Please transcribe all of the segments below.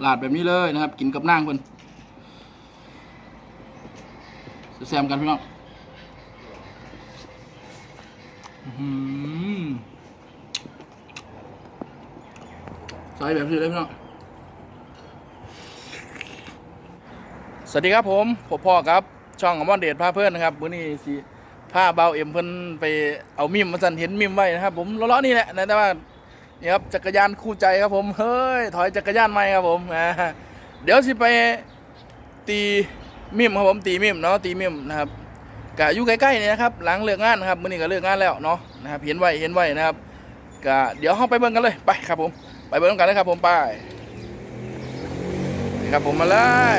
หลาดแบบนี้เลยนะครับ กินกับนางเพิ่นแซมกันพี่น้องใส่แบบนี้เลยพี่น้องสวัสดีครับผมผมพ่อครับ ช่องอมอนเดชพาเพื่อนนะครับมื้อนี้สิพาเบาเอ็มเพิ่นไปเอามิมมาสั่นเห็นมิมไว้นะครับ ผมล้อๆนี่แหละนะแต่ว่า นี่ครับจักรยานคู่ใจครับผมเฮ้ยถอยจักรยานใหม่ครับผมเดี๋ยวสิไปตีมิมครับผมตีมิมเนาะตีมิมนะครับกะอยู่ใกล้ๆนี่นะครับหลังเลิกงานนะครับมื้อนี้ก็เลิกงานแล้วเนาะนะครับเห็นไว้เห็นไว้นะครับกะเดี๋ยวเฮาไปเบิ่งกันเลยไปครับผมไปเบิ่งกันเลยครับผมไปนี่ครับผมมาเลย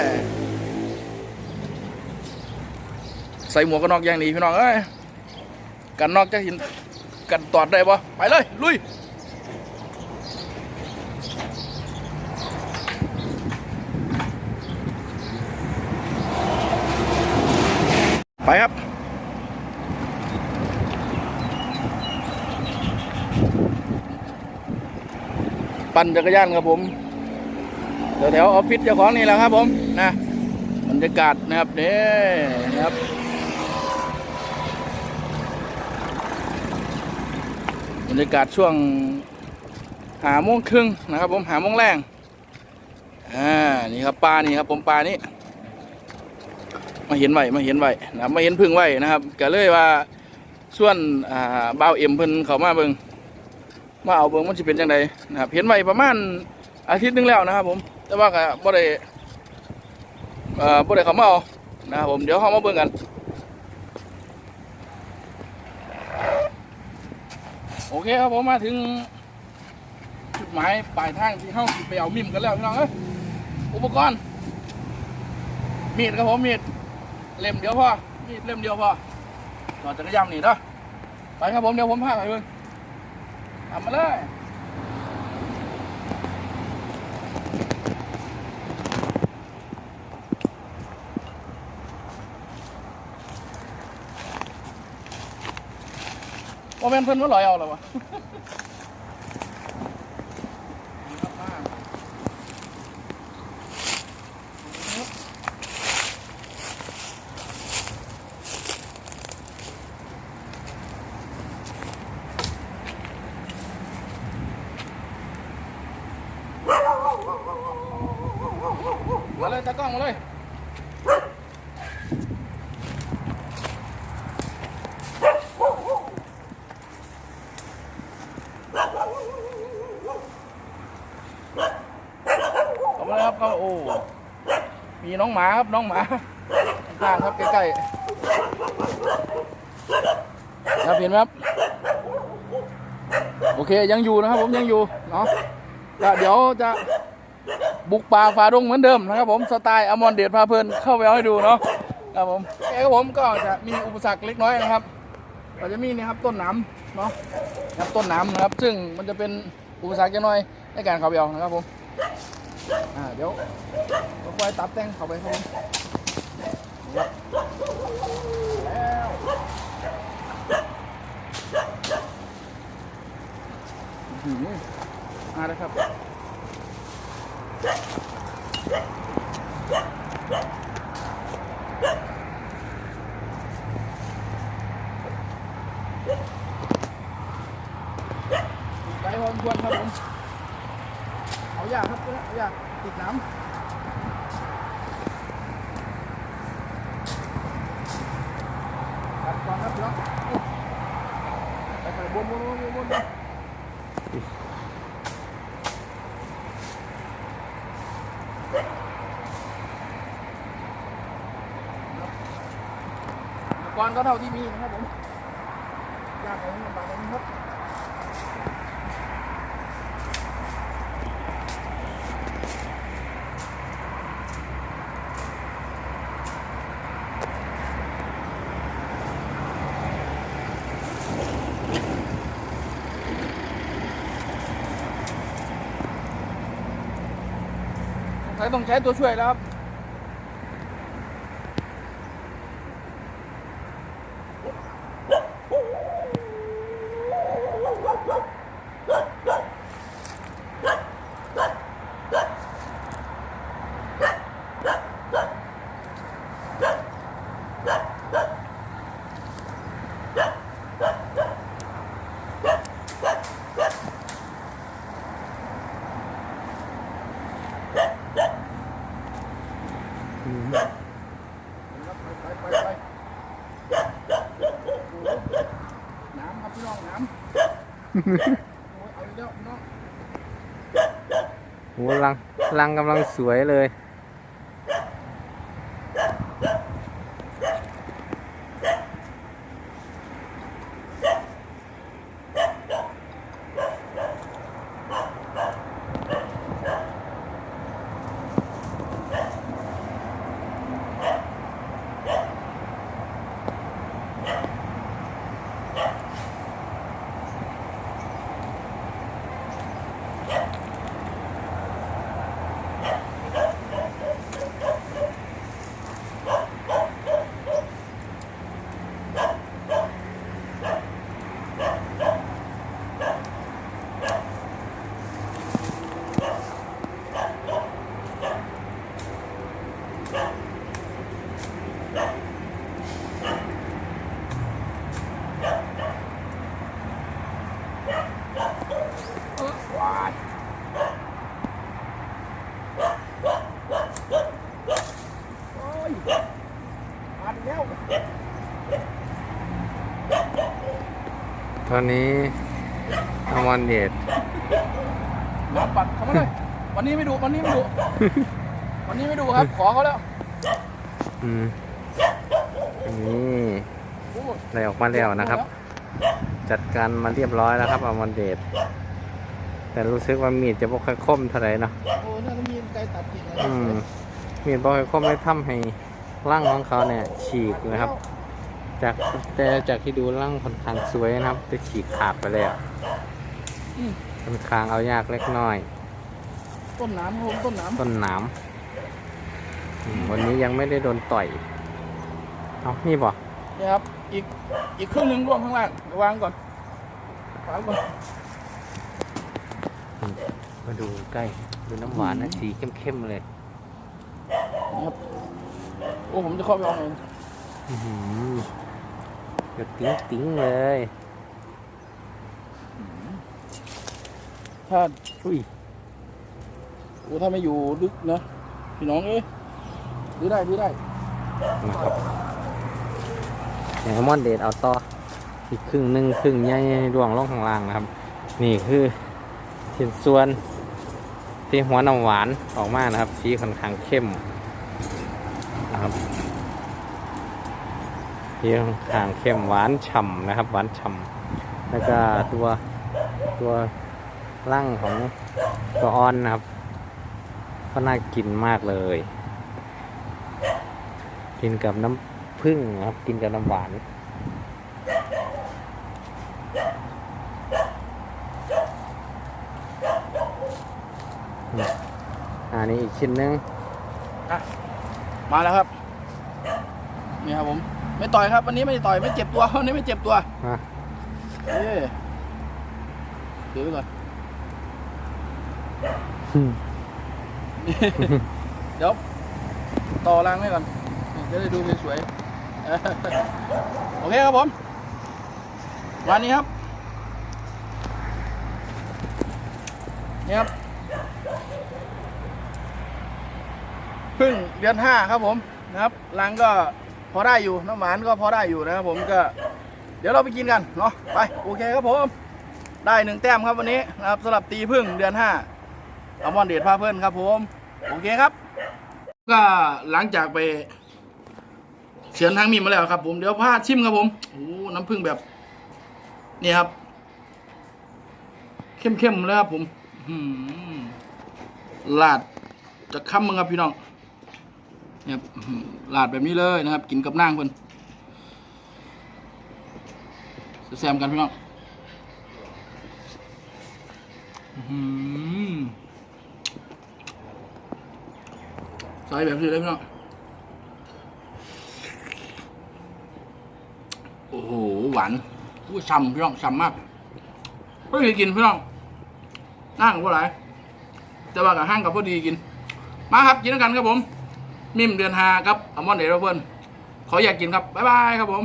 ใส่หมวกกันน็อกอย่างดีพี่น้องเอ้ยกันนอกจะหินกันตอดได้ปะไปเลยลุย ไปครับ ปั่นจักรยานครับผมแถวๆออฟฟิศเจ้าของนี่แหละครับผมนะบรรยากาศนะครับนี่นะครับบรรยากาศช่วงหาโมงครึ่งนะครับผมหาโมงแรงอ่านี่ครับปลานี่ครับผมปลานี้ มาเห็นไว้มาเห็นไว้นะมาเห็นพึ่งไว้นะครับก็เลยว่าส่วนอ่าบ่าวเอ็มเพิ่นเขามาเบิงมาเอาเบิงมันจะเป็นจังไดนะครับเห็นไว้ประมาณอาทิตย์หนึงแล้วนะครับ ผม แต่ว่าก็บ่ได้เอ่อบ่ได้เขามาเอานะครับผมเดี๋ยวเขามาเบิ่งกันโอเคครับผมมาถึงจุดหมายปลายทางที่เข้าไปเอามิมกันแล้วพี่น้องเอ้ยอุปกรณ์มีดครับผมมีด เล่มเดียวพอมีดเล่มเดียวพอต่อจักรยานนี่เนาะไปครับผมเดี๋ยวผมพาไปเบิ่งทำมาเลยโมเมนเพิ่นว่าลอยเอาแล้ววะ ตากล้องมาเลยเข้ามาเลยครับเข้าโอ้มีน้องหมาครับน้องหมาข้างครับใกล้ๆครับเห็นไหมครับ โอเคยังอยู่นะครับผมยังอยู่เนาะเดี๋ยวจะ บุกป่าฝ่าดงเหมือนเดิมนะครับผมสไตล์อมอนเดชพาเพลินเข้าไปเอาให้ดูเนาะครับผมเอ้ครับผมก็จะมีอุปสรรคเล็กน้อยนะครับก็จะมีนี่ครับต้นหน้ำเนาะครับต้นหน้ำนะครับ ซึ่งมันจะเป็นอุปสรรคเล็กน้อยในการเข้าไปเอานะครับผมอ่าเดี๋ยวค่อยตัดแต่งเข้าไปครับผมแล้วอื้อหือมาแล้วครับ ไกลพอสมควรครับผมเอายากครับเอายากติดน้ำตัดก่อนครับพี่น้องไปไปบนบนบนบนบนบน ก่อนก็เท่าที่มีนะครับผมยากไปนิดบางนิดครับใช้ต้องใช้ตัวช่วยแล้วครับ น้ำครับพี่น้องน้ำ โอ้ยเอาอีกแล้วพี่น้อง โหลังลังกำลังสวยเลย ตอนนี้อมอนเดดน้ำปัดเข้ามาเลยวันนี้ไม่ดูวันนี้ไม่ดูวันนี้ไม่ดูครับ ขอเขาแล้ว อืมนี่โอ้ยได้ออกมาแล้วนะครับ จัดการมาเรียบร้อยแล้วครับอมอนเดดแต่รู้สึกว่ามีดจะบ่ค่อยคมเท่าไหร่เนาะโอ้ยน่าจะมีไกลตัดกิ่งอะไรอืมมีดบ่ค่อยคมได้ทำให้ร่างของเขาเนี่ยฉีกนะครับ จากแต่จากที่ดูร่างค่อนข้างสวยนะครับจะฉีกขาดไปแล้วอืมค่อนข้างเอายากเล็กน้อย ต้นน้ำครับผมต้นน้ำต้นหนามอืมวันนี้ยังไม่ได้โดนต่อย เอานี่บ่นี่ครับ อีกอีกครึ่งหนึ่งร่วงข้างล่างเดี๋ยววางก่อนวางก่อน มาดูใกล้ดูน้ำหวานนะสีเข้มๆเลยนะครับ โอ้ ผมจะเข้าไปเอาเองอื้อ หือเดือดติ้งติ้งๆเลย ถ้าอุ้ยโอ้ถ้าไม่อยู่ลึกนะ พี่น้องเอ้ยดื้อได้ดื้อได้นะครับอย่างมอนเดดเอาต่ออีกครึ่งหนึ่งครึ่งใหญ่ดวงล่องข้างล่างนะครับ นี่คือชิ้นส่วนที่หัวน้ำหวานออกมานะครับสีค่อนข้างเข้มนะครับ สีค่อนข้างเข้มหวานฉ่ำนะครับ หวานฉ่ำแล้วก็ตัวตัวร่างของตัวอ่อนนะครับ ก็น่ากินมากเลย กินกับน้ำผึ้งนะครับ กินกับน้ำหวานอันนี้อีกชิ้นหนึงมาแล้วครับ นี่ครับผม ไม่ต่อยครับ วันนี้ไม่ต่อยไม่เจ็บตัววันนี้ไม่เจ็บตัวอะเอ้ยถือไว้ก่อนเดี๋ยวต่อรางไว้ก่อนจะได้ดูสวยๆเออโอเคครับผมวันนี้ครับนี่ครับพึ่งเดือนห้าครับผมนะครับรังก็ พอได้อยู่น้ำหวานก็พอได้อยู่นะครับผมก็ เดี๋ยวเราไปกินกันเนาะไปโอเคครับผมได้หนึ่งแต้มครับวันนี้นะครับสำหรับตีพึ่งเดือนห้าอมอนเดดพาเพื่อนครับผมโอเคครับ ก็หลังจากไปเฉียนทางมีมาแล้วครับ ผมเดี๋ยวพาชิมครับผมโอ้น้ำพึ่งแบบนี่ครับ เข้มๆเลยครับผมหือลาดจะค้ำมึงครับพี่น้อง ครับลาดแบบนี้เลยนะครับ กินกับนางเพิ่นแซมกันพี่น้องใส่แบบนี้เลยพี่น้อง โอ้โห หวานอู้ฉ่ำพี่น้องฉ่ำมากไม่เคยกินพี่น้องนั่งว่าไรแต่ว่ากับห้างกับพอดีกิน มาครับกินด้วยกันครับผม มิมเดือนหาครับอัลมอนด์เดรเบิลขออยากกินครับ บ๊ายบายครับผม